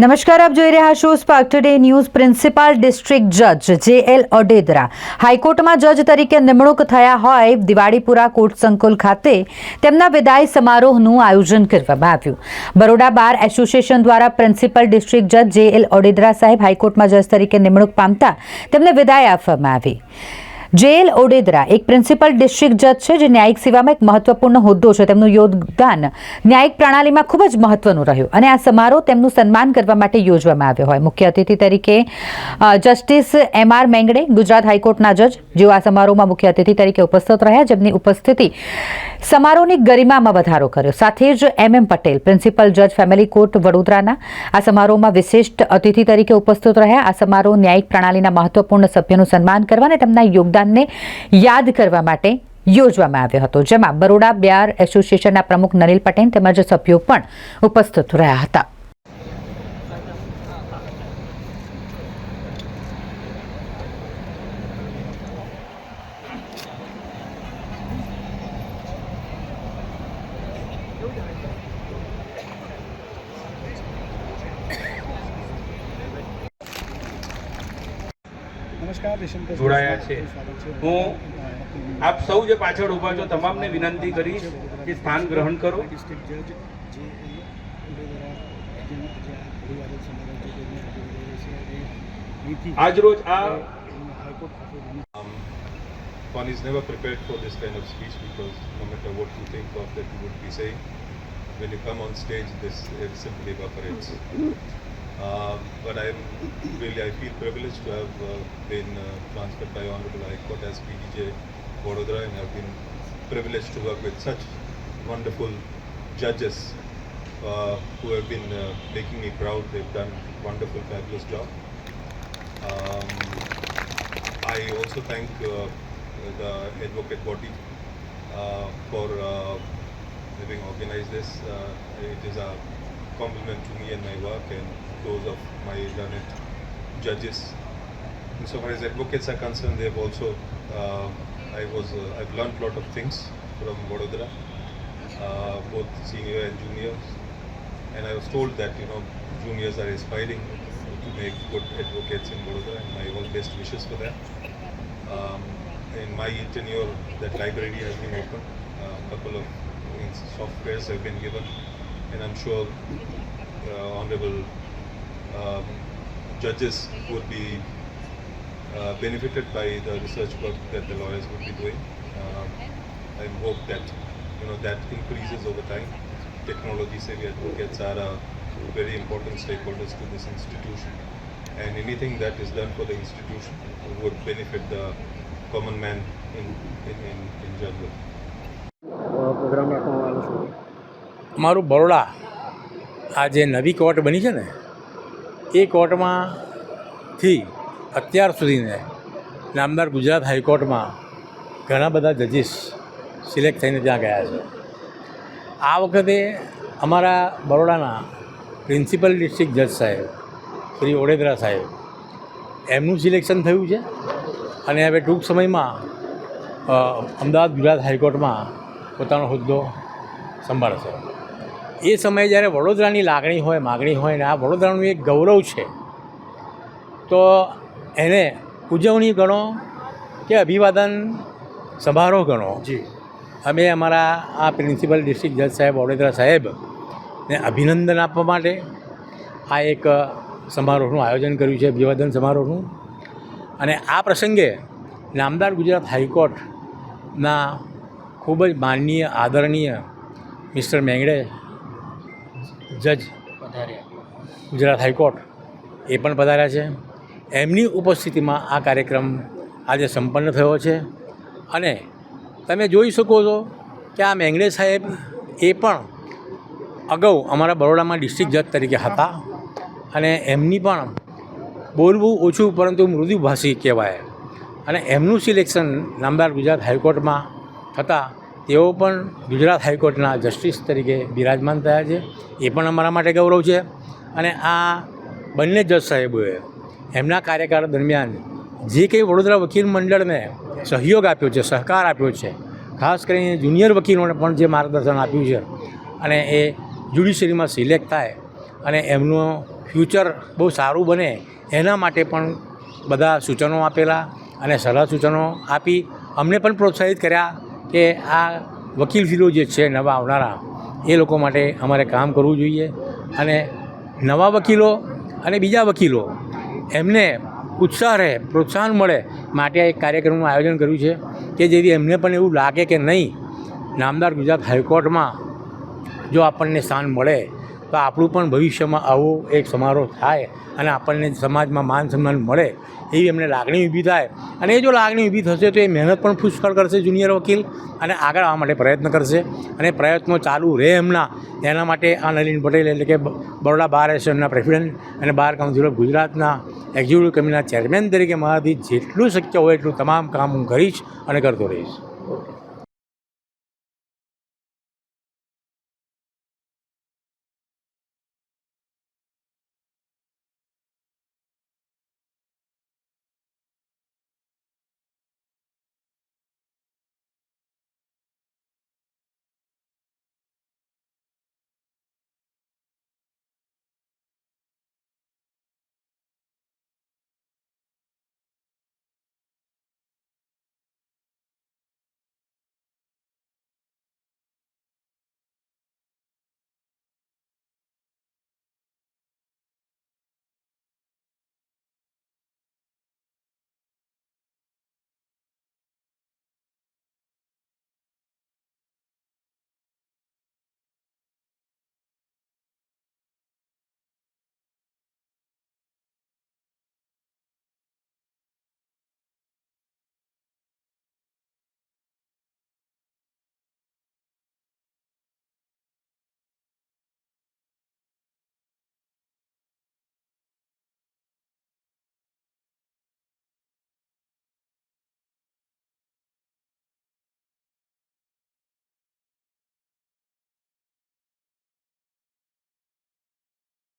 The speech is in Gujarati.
નમસ્કાર, આપ જોઈ રહ્યા છો Spark Today news principal district જજ જે એલ ઓડેદરા હાઈકોર્ટમાં જજ તરીકે નિમણૂક થયા હોય દિવાળીપુરા કોર્ટ સંકુલ ખાતે તેમના વિદાય સમારોહનું આયોજન કરવામાં આવ્યું. બરોડા બાર એસોસિએશન દ્વારા પ્રિન્સિપલ ડિસ્ટ્રિક્ટ જજ જે એલ ઓડેદરા સાહેબ હાઈકોર્ટમાં જજ તરીકે નિમણૂક પામતા તેમને વિદાય આપવામાં આવી. જેએલ ઓડેદરા એક પ્રિન્સિપલ ડિસ્ટ્રિક્ટ જજ છે, જે ન્યાયિક સેવામાં એક મહત્વપૂર્ણ હોદ્દો છે. તેમનું યોગદાન ન્યાયિક પ્રણાલીમાં ખૂબ જ મહત્વનું રહ્યું અને આ સમારોહ તેમનું સન્માન કરવા માટે યોજવામાં આવ્યો હોય. મુખ્ય અતિથિ તરીકે justice M R Mengde, Gujarat હાઈકોર્ટના જજ, જેઓ આ સમારોહમાં મુખ્ય અતિથિ તરીકે ઉપસ્થિત રહ્યા, જેમની ઉપસ્થિતિ સમારોહની ગરિમામાં વધારો કર્યો. સાથે જ એમ એમ પટેલ, પ્રિન્સિપલ જજ, ફેમિલી કોર્ટ વડોદરાના આ સમારોહમાં વિશિષ્ટ અતિથિ તરીકે ઉપસ્થિત રહ્યા. આ સમારોહ ન્યાયિક પ્રણાલીના મહત્વપૂર્ણ સભ્યનું સન્માન કરવા અને તેમના યોગદાનને યાદ કરવા માટે યોજવામાં આવ્યો હતો, જેમાં બરોડા બ્યાર એસોસિએશનના પ્રમુખ નલિલ પટેલ તેમજ સભ્યો પણ ઉપસ્થિત રહ્યા હતા નમસ્કાર રેશમપ્રસાદ જોડાયા છે હું આપ સૌ જે પાછળ ઊભા છો તમામને વિનંતી કરીશ કે સ્થાન ગ્રહણ કરો આજરોજ આ Um, one is never prepared for this kind of speech because no matter what you think of that you would be saying, when you come on stage, this simply evaporates. Um, but I'm really, I feel privileged to have uh, been uh, transferred by Honorable High Court as PDJ Vadodara and have been privileged to work with such wonderful judges uh, who have been uh, making me proud. They've done wonderful, fabulous job. Um, I also thank uh, the advocate body uh, for uh, having organized this. Uh, it is a compliment to me and my work and those of my learned judges. Insofar as advocates are concerned, they have also. Uh, I was. Uh, I've learned a lot of things from Vadodara, uh, both senior and juniors, and I was told that you know juniors are aspiring to make good advocates in Vadodara, and my all best wishes for that. Um, in my tenure, that library has been opened. A couple of softwares have been given, and I'm sure uh, honorable um, judges would be uh, benefited by the research work that the lawyers would be doing. Um, I hope that you know that increases over time. Technology savvy advocates are uh, very important stakeholders to this institution, and anything that is done for the institution would benefit the common man in in, in, in general. મારું બરોડા, આ જે નવી કોર્ટ બની છે ને, એ કોર્ટમાંથી અત્યાર સુધીને નામદાર ગુજરાત હાઈકોર્ટમાં ઘણા બધા જજીસ સિલેક્ટ થઈને ત્યાં ગયા છે. આ વખતે અમારા બરોડાના પ્રિન્સિપલ ડિસ્ટ્રિક્ટ જજ સાહેબ, શ્રી ઓડેદરા સાહેબ, એમનું સિલેક્શન થયું છે અને હવે ટૂંક સમયમાં અમદાવાદ ગુજરાત હાઈકોર્ટમાં પોતાનો હોદ્દો સંભાળશે. એ સમયે જ્યારે વડોદરાની લાગણી હોય માગણી હોય ને આ વડોદરાનું એક ગૌરવ છે તો એને ઉજવણી ગણો કે અભિવાદન સમારોહ ગણો. જી. અમે અમારા આ પ્રિન્સિપલ ડિસ્ટ્રિક્ટ જજ સાહેબ વડોદરા સાહેબ ને અભિનંદન આપવા માટે આ એક સમારોહનું આયોજન કર્યું છે અભિવાદન સમારોહનું. અને આ પ્રસંગે નામદાર ગુજરાત હાઈકોર્ટના ખૂબ જ માનનીય આદરણીય મિસ્ટર મેંગડે જજ ગુજરાત હાઈકોર્ટ એ પણ પધાર્યા છે. એમની ઉપસ્થિતિમાં આ કાર્યક્રમ આજે સંપન્ન થયો છે. અને તમે જોઈ શકો છો કે આ મેંગડે સાહેબ એ પણ અગાઉ અમારા બરોડામાં ડિસ્ટ્રિક્ટ જજ તરીકે હતા. અને એમની પણ બોલવું ઓછું પરંતુ મૃદુભાષી કહેવાય. અને એમનું સિલેક્શન નામદાર ગુજરાત હાઈકોર્ટમાં થતાં તેઓ પણ ગુજરાત હાઈકોર્ટના જસ્ટિસ તરીકે બિરાજમાન થયા છે. એ પણ અમારા માટે ગૌરવ છે. અને આ બંને જજ સાહેબોએ એમના કાર્યકાળ દરમિયાન જે કંઈ વડોદરા વકીલ મંડળને સહયોગ આપ્યો છે, સહકાર આપ્યો છે, ખાસ કરીને જુનિયર વકીલોને પણ જે માર્ગદર્શન આપ્યું છે અને એ જ્યુડિશરીમાં સિલેક્ટ થાય અને એમનું ફ્યુચર બહુ સારું બને એના માટે પણ બધા સૂચનો આપેલા અને સલાહ સૂચનો આપી અમને પણ પ્રોત્સાહિત કર્યા. કે આ વકીલ ફીલો જે છે નવા આવનારા, એ લોકો માટે અમારે કામ કરવું જોઈએ. અને નવા વકીલો અને બીજા વકીલો એમને ઉત્સાહ રહે, પ્રોત્સાહન મળે માટે એક કાર્યક્રમનું આયોજન કર્યું છે કે જેથી એમને પણ એવું લાગે કે નહીં, નામદાર ગુજરાત હાઈકોર્ટમાં જો આપણને સ્થાન મળે તો આપણું પણ ભવિષ્યમાં આવો એક સમારોહ થાય અને આપણને સમાજમાં માન સન્માન મળે એવી એમને લાગણી ઊભી થાય. અને એ જો લાગણી ઊભી થશે તો એ મહેનત પણ પુષ્કળ કરશે જુનિયર વકીલ અને આગળ આવવા માટે પ્રયત્ન કરશે. અને પ્રયત્નો ચાલુ રહે એમના. એના માટે આ નલિન પટેલ એટલે કે બરોડા બાર એસોસિએશનના પ્રેસિડેન્ટ અને બાર કાઉન્સિલ ઓફ ગુજરાતના એક્ઝિક્યુટિવ કમિટીના ચેરમેન તરીકે મારાથી જેટલું શક્ય હોય એટલું તમામ કામ હું કરીશ અને કરતો રહીશ.